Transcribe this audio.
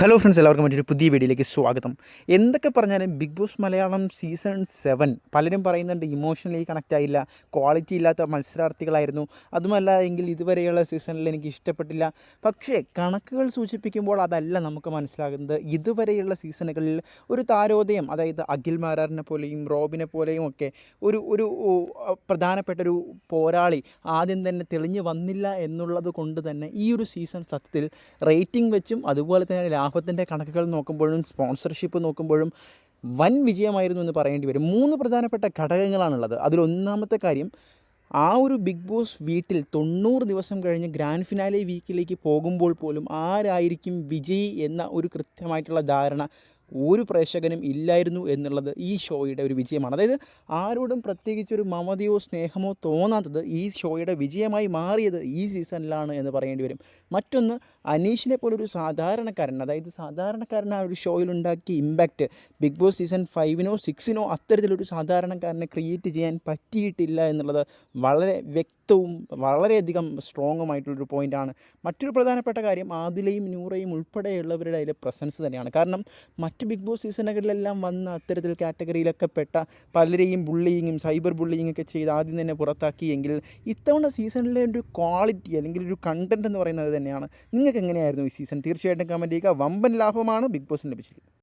Hello friends എല്ലാവർക്കും മറ്റൊരു പുതിയ വീഡിയോയിലേക്ക് സ്വാഗതം. എന്തൊക്കെ പറഞ്ഞാലും Big Boss Malayalam season seven പലരും പറയുന്നുണ്ട് ഇമോഷണലി കണക്റ്റ് ആയില്ല ക്വാളിറ്റി ഇല്ലാത്ത മത്സരാർത്ഥികളായിരുന്നു. അതുമല്ല എങ്കിൽ ഇതുവരെയുള്ള സീസണിൽ എനിക്ക് ഇഷ്ടപ്പെട്ടില്ല. പക്ഷേ കണക്കുകൾ സൂചിപ്പിക്കുമ്പോൾ അതല്ല നമുക്ക് മനസ്സിലാകുന്നത്. ഇതുവരെയുള്ള സീസണുകളിൽ ഒരു താരോദയം അതായത് അഖിൽ മാരാറിനെ പോലെയും റോബിനെ പോലെയും ഒക്കെ ഒരു ഒരു പ്രധാനപ്പെട്ട ഒരു പോരാളി ആദ്യം തന്നെ തെളിഞ്ഞു വന്നില്ല എന്നുള്ളത് കൊണ്ട് തന്നെ ഈ ഒരു സീസൺ സത്യത്തിൽ റേറ്റിംഗ് വെച്ചും അതുപോലെ തന്നെ ലാഭത്തിന്റെ കണക്കുകൾ നോക്കുമ്പോഴും സ്പോൺസർഷിപ്പ് നോക്കുമ്പോഴും വൻ വിജയമായിരുന്നു എന്ന് പറയേണ്ടി വരും. മൂന്ന് പ്രധാനപ്പെട്ട ഘടകങ്ങളാണുള്ളത്. അതിലൊന്നാമത്തെ കാര്യം ആ ഒരു ബിഗ് ബോസ് വീട്ടിൽ തൊണ്ണൂറ് ദിവസം കഴിഞ്ഞ് ഗ്രാൻഡ് ഫിനാലെ വീക്കിലേക്ക് പോകുമ്പോൾ പോലും ആരായിരിക്കും വിജയി എന്ന ഒരു കൃത്യമായിട്ടുള്ള ധാരണ ഒരു പ്രേക്ഷകനും ഇല്ലായിരുന്നു എന്നുള്ളത് ഈ ഷോയുടെ ഒരു വിജയമാണ്. അതായത് ആരോടും പ്രത്യേകിച്ച് ഒരു മമതയോ സ്നേഹമോ തോന്നാത്തത് ഈ ഷോയുടെ വിജയമായി മാറിയത് ഈ സീസണിലാണ് എന്ന് പറയേണ്ടി വരും. മറ്റൊന്ന് അനീഷിനെ പോലൊരു സാധാരണക്കാരൻ അതായത് സാധാരണക്കാരൻ ആ ഒരു ഷോയിലുണ്ടാക്കിയ ഇമ്പാക്റ്റ് ബിഗ് ബോസ് സീസൺ ഫൈവിനോ സിക്സിനോ അത്തരത്തിലൊരു സാധാരണക്കാരനെ ക്രിയേറ്റ് ചെയ്യാൻ പറ്റിയിട്ടില്ല എന്നുള്ളത് വളരെ വ്യക്തവും വളരെയധികം സ്ട്രോങ്ങുമായിട്ടുള്ളൊരു പോയിന്റാണ് മറ്റൊരു പ്രധാനപ്പെട്ട കാര്യം ആദിലയും നൂറയും ഉൾപ്പെടെയുള്ളവരുടെ അതിലെ പ്രസൻസ് തന്നെയാണ്. കാരണം മറ്റ് ബിഗ് ബോസ് സീസണുകളിലെല്ലാം വന്ന അത്തരത്തിൽ കാറ്റഗറിയിലൊക്കെ പെട്ട പലരെയും ബുള്ളിയിങ്ങും സൈബർ ബുള്ളിയിങ് ഒക്കെ ചെയ്ത് ആദ്യം തന്നെ പുറത്താക്കിയെങ്കിൽ ഇത്തവണ സീസണിലെ ഒരു ക്വാളിറ്റി അല്ലെങ്കിൽ ഒരു കണ്ടന്റ് എന്ന് പറയുന്നത് തന്നെയാണ്. നിങ്ങൾക്ക് എങ്ങനെയായിരുന്നു ഈ സീസൺ തീർച്ചയായിട്ടും കമന്റ് ചെയ്യുക. വമ്പൻ ലാഭമാണ് ബിഗ് ബോസിന് ലഭിച്ചിരിക്കുന്നത്.